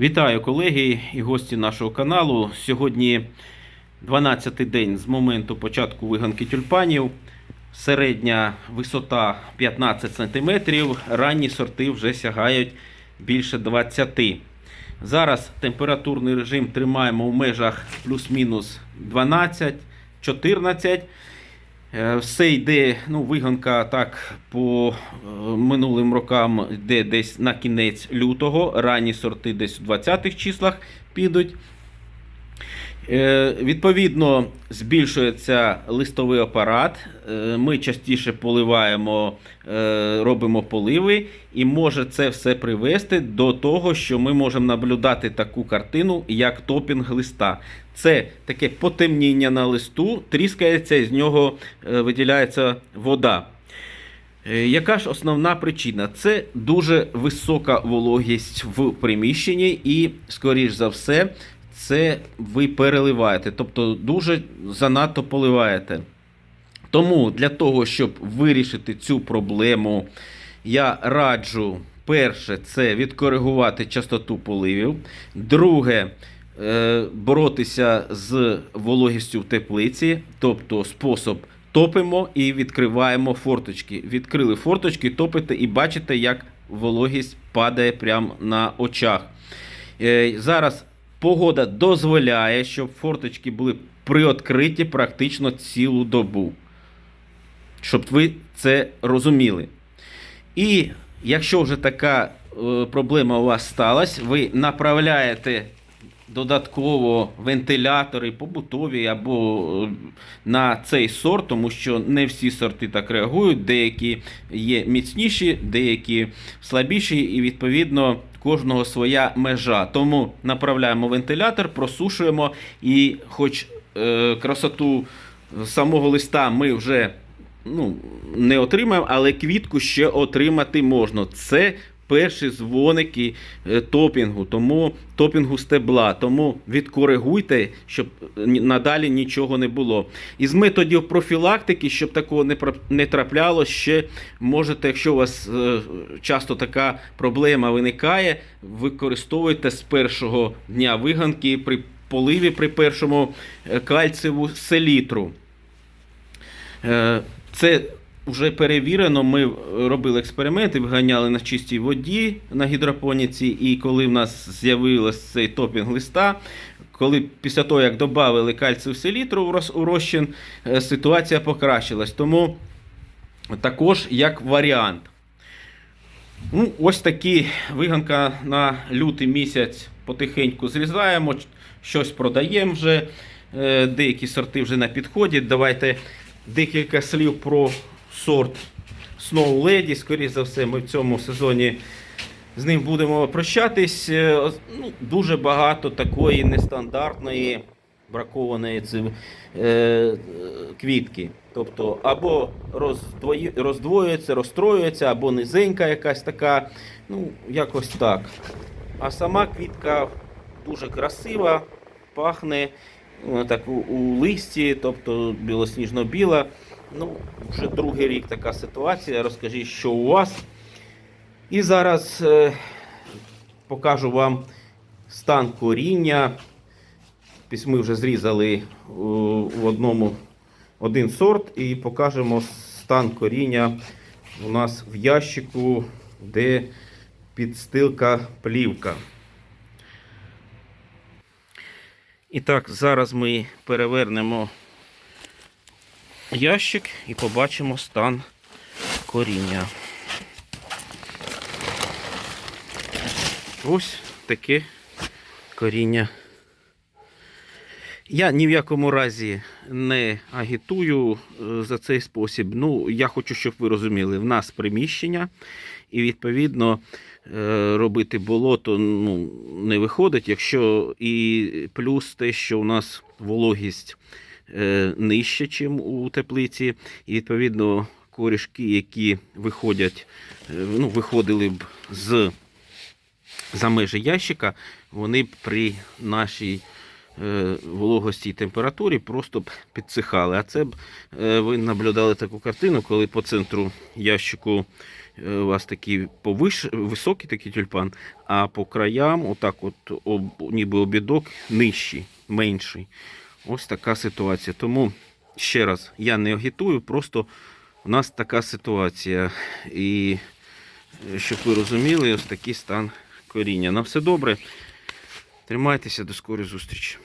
Вітаю колеги і гості нашого каналу. Сьогодні 12-й день з моменту початку виганки тюльпанів. Середня висота 15 см. Ранні сорти вже сягають більше 20. Зараз температурний режим тримаємо в межах плюс-мінус 12-14. Е, Все йде, ну, виганка так по е, минулим рокам йде десь на кінець лютого. Ранні сорти десь у 20-х числах підуть. Е, Відповідно, збільшується листовий апарат. Е, Ми частіше поливаємо, е, робимо поливи, і може це все привести до того, що ми можемо наблюдати таку картину, як топінг листа. Це таке потемніння на листу, тріскається, і з нього виділяється вода. Яка ж основна причина? Це дуже висока вологість в приміщенні, і, скоріш за все, це ви переливаєте, тобто дуже занадто поливаєте. Тому для того, щоб вирішити цю проблему, я раджу перше це відкоригувати частоту поливів. Друге, е, боротися з вологістю в теплиці, тобто спосіб топимо і відкриваємо форточки. Відкрили форточки, топите і бачите, як вологість падає прямо на очах. Е, Зараз погода дозволяє, щоб форточки були приоткриті практично цілу добу. Щоб ви це розуміли. І якщо вже така е, проблема у вас сталася, ви направляєте додатково вентилятори побутові або е, на цей сорт, тому що не всі сорти так реагують, деякі є міцніші, деякі слабіші, і відповідно кожного своя межа. Тому направляємо вентилятор, просушуємо і, хоч е, красоту самого листа ми вже ну, не отримаємо, але квітку ще отримати можна. Це перші дзвоники е, топінгу, тому топінгу стебла. Тому відкоригуйте, щоб надалі нічого не було. Із методів профілактики, щоб такого не, трапляло, ще можете, якщо у вас е, часто така проблема виникає, використовуйте з першого дня виганки при поливі при першому е, кальцеву селітру. Це вже перевірено. Ми робили експерименти, виганяли на чистій воді на гідропоніці, і коли в нас з'явився цей топінг листа, коли після того, як додали кальцію селітру у розчин, е, ситуація покращилась. Тому також як варіант. Ну, ось такі виганка на лютий місяць потихеньку зрізаємо, щось продаємо вже. е, Деякі сорти вже на підході. Давайте декілька слів про сорт Snow Lady. Скоріше за все, ми в цьому сезоні з ним будемо прощатись. Е, Ну, дуже багато такої нестандартної бракованої е, квітки. Тобто або роздвоюється, розстроюється, або низенька якась така. Ну, якось так. А сама квітка дуже красива, пахне вона так у, у листі, тобто білосніжно-біла. Ну, вже другий рік така ситуація. Розкажіть, що у вас. І зараз е, покажу вам стан коріння. Ми вже зрізали у одному один сорт і покажемо стан коріння у нас в ящику, де підстилка плівка. І так, зараз ми перевернемо ящик і побачимо стан коріння. Ось таке коріння. Я ні в якому разі не агітую е, за цей спосіб. Ну, я хочу, щоб ви розуміли, в нас приміщення, і відповідно е, робити болото ну, не виходить, якщо і плюс те, що у нас вологість е, нижча, ніж у теплиці, і відповідно корішки, які виходять, е, ну, виходили б з за межі ящика, вони б при нашій е, вологості і температурі просто б підсихали. А це б ви наблюдали таку картину, коли по центру ящику у вас такий повиш... високий такий тюльпан, а по краям, отак, от, об... ніби обідок нижчий, менший. Ось така ситуація. Тому ще раз, я не агітую, просто у нас така ситуація. І е, щоб ви розуміли, ось такий стан коріння. На все добре. Тримайтеся, до скорої зустрічі.